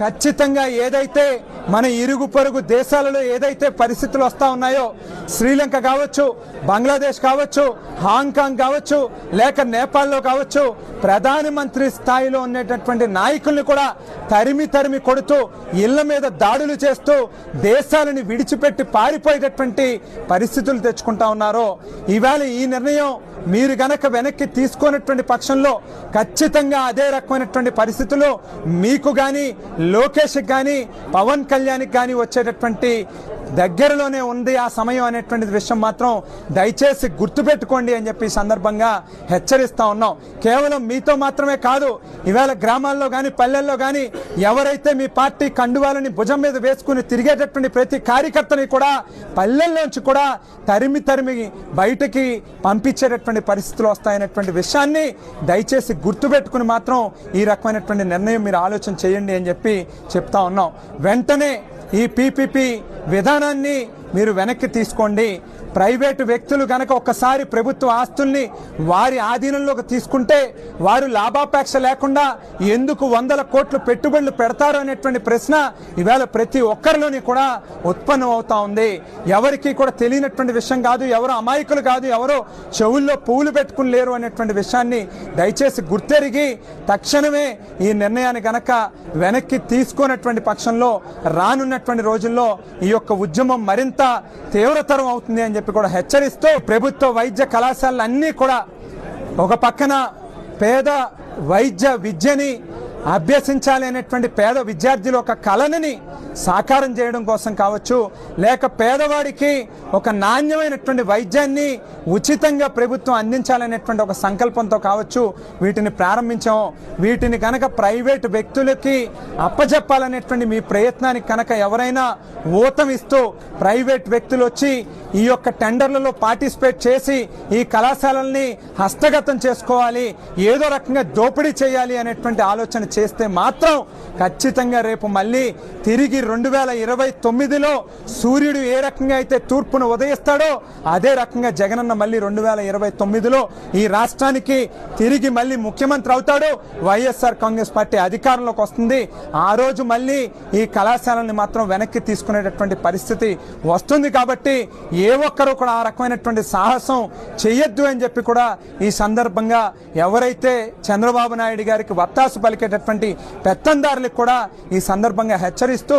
ఖచ్చితంగా ఏదైతే మన ఇరుగు పొరుగు దేశాలలో ఏదైతే పరిస్థితులు వస్తూ ఉన్నాయో శ్రీలంక కావచ్చు బంగ్లాదేశ్ కావచ్చు హాంకాంగ్ కావచ్చు లేక నేపాల్లో కావచ్చు ప్రధానమంత్రి స్థాయిలో ఉండేటటువంటి నాయకుల్ని కూడా తరిమి తరిమి కొడుతూ ఇళ్ళ మీద దాడులు చేస్తూ దేశాలని విడిచిపెట్టి పారిపోయేటటువంటి పరిస్థితులు తెచ్చుకుంటా ఉన్నారు. ఇవాళ ఈ నిర్ణయం మీరు గనక వెనక్కి తీసుకున్నటువంటి పక్షంలో ఖచ్చితంగా అదే రకమైనటువంటి పరిస్థితులు మీకు కానీ లోకేష్కి కానీ పవన్ కళ్యాణ్కి కానీ వచ్చేటటువంటి దగ్గరలోనే ఉంది ఆ సమయం అనేటువంటి విషయం మాత్రం దయచేసి గుర్తుపెట్టుకోండి అని చెప్పి సందర్భంగా హెచ్చరిస్తా ఉన్నాం. కేవలం మీతో మాత్రమే కాదు ఈవేళ గ్రామాల్లో కానీ పల్లెల్లో కానీ ఎవరైతే మీ పార్టీ కండువాలని భుజం మీద వేసుకుని తిరిగేటటువంటి ప్రతి కార్యకర్తని కూడా పల్లెల్లోంచి కూడా తరిమి తరిమి బయటకి పంపించేటటువంటి పరిస్థితులు వస్తాయనేటువంటి విషయాన్ని దయచేసి గుర్తుపెట్టుకుని మాత్రం ఈ రకమైనటువంటి నిర్ణయం మీరు ఆలోచన చేయండి అని చెప్పి చెప్తా ఉన్నాం. వెంటనే ఈ పీపీపీ విధానాన్ని మీరు వెనక్కి తీసుకోండి. ప్రైవేటు వ్యక్తులు గనక ఒక్కసారి ప్రభుత్వ ఆస్తుల్ని వారి ఆధీనంలోకి తీసుకుంటే వారు లాభాపేక్ష లేకుండా ఎందుకు వందల కోట్లు పెట్టుబడులు పెడతారు అనేటువంటి ప్రశ్న ఇవాళ ప్రతి ఒక్కరిలోని కూడా ఉత్పన్నం అవుతా ఉంది. ఎవరికి కూడా తెలియనటువంటి విషయం కాదు ఎవరు అమాయకులు కాదు ఎవరు చెవుల్లో పువ్వులు పెట్టుకుని లేరు అనేటువంటి విషయాన్ని దయచేసి గుర్తెరిగి తక్షణమే ఈ నిర్ణయాన్ని గనక వెనక్కి తీసుకున్నటువంటి పక్షంలో రానున్నటువంటి రోజుల్లో ఈ యొక్క ఉద్యమం మరింత తీవ్రతరం అవుతుంది అని చెప్పి కూడా హెచ్చరిస్తూ ప్రభుత్వ వైద్య కళాశాలలన్నీ కూడా ఒక పక్కన పేద వైద్య విద్యని అభ్యసించాలి అనేటువంటి పేద విద్యార్థుల ఒక కళని సాకారం చేయడం కోసం కావచ్చు లేక పేదవాడికి ఒక నాణ్యమైనటువంటి వైద్యాన్ని ఉచితంగా ప్రభుత్వం అందించాలనేటువంటి ఒక సంకల్పంతో కావచ్చు వీటిని ప్రారంభించాము వీటిని కనుక ప్రైవేట్ వ్యక్తులకి అప్పజెప్పాలనేటువంటి మీ ప్రయత్నానికి కనుక ఎవరైనా ఊతమిస్తూ ప్రైవేట్ వ్యక్తులు వచ్చి ఈ యొక్క టెండర్లలో పార్టిసిపేట్ చేసి ఈ కళాశాలల్ని హస్తగతం చేసుకోవాలి ఏదో రకంగా దోపిడీ చేయాలి అనేటువంటి ఆలోచన చేస్తే మాత్రం ఖచ్చితంగా రేపు మళ్ళీ తిరిగి రెండు వేల ఇరవై తొమ్మిదిలో సూర్యుడు ఏ రకంగా అయితే తూర్పును ఉదయిస్తాడో అదే రకంగా జగనన్న మళ్ళీ రెండు వేల ఇరవై తొమ్మిదిలో ఈ రాష్ట్రానికి తిరిగి మళ్ళీ ముఖ్యమంత్రి అవుతాడు. వైఎస్ఆర్ కాంగ్రెస్ పార్టీ అధికారంలోకి వస్తుంది. ఆ రోజు మళ్ళీ ఈ కళాశాలని మాత్రం వెనక్కి తీసుకునేటటువంటి పరిస్థితి వస్తుంది కాబట్టి ఏ ఒక్కరూ కూడా ఆ రకమైనటువంటి సాహసం చెయ్యొద్దు అని చెప్పి కూడా ఈ సందర్భంగా ఎవరైతే చంద్రబాబు నాయుడు గారికి వత్తాసు పలికేటటువంటి పెత్తందారులకు కూడా ఈ సందర్భంగా హెచ్చరిస్తూ